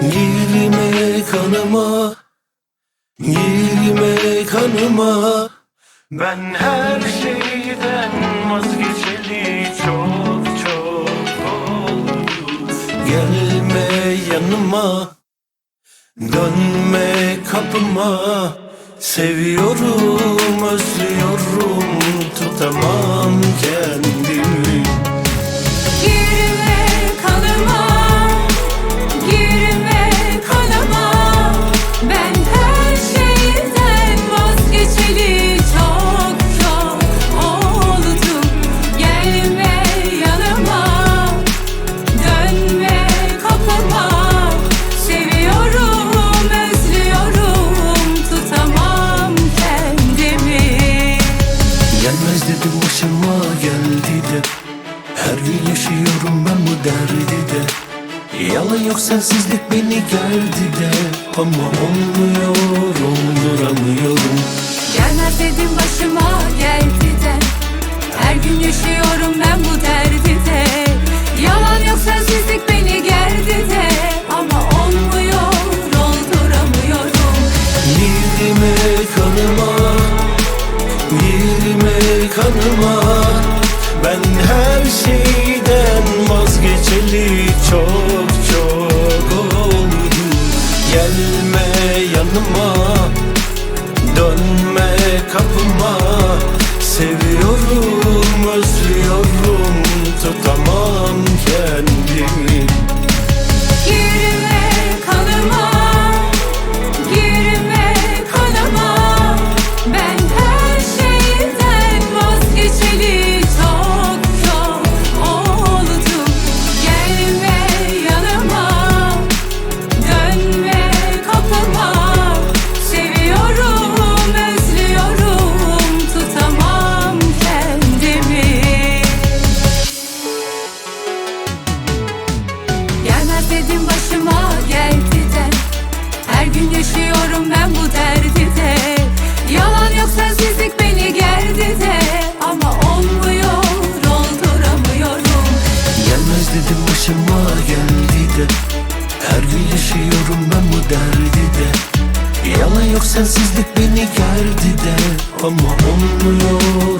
Girme kanıma Girme kanıma. Ben her şeyden vazgeçeli çok çok oldu Gelme yanıma Dönme kapıma. Seviyorum, özlüyorum Tutamam kendimi Gelmez dedim başıma geldi de. Her gün yaşıyorum ben bu derdi de. Yalan yok sensizlik beni gerdi de. Ama olmuyor olduramıyorum. Gelmez dedim başıma Kanıma Ben her şeyden vazgeçeli çok çok oldu Gelme yanıma Dönme kapıma. Seviyorum, özlüyorum Tutamam kendimi Gün yaşıyorum ben bu derdi de. Yalan yok sensizlik beni gerdi de. Ama olmuyor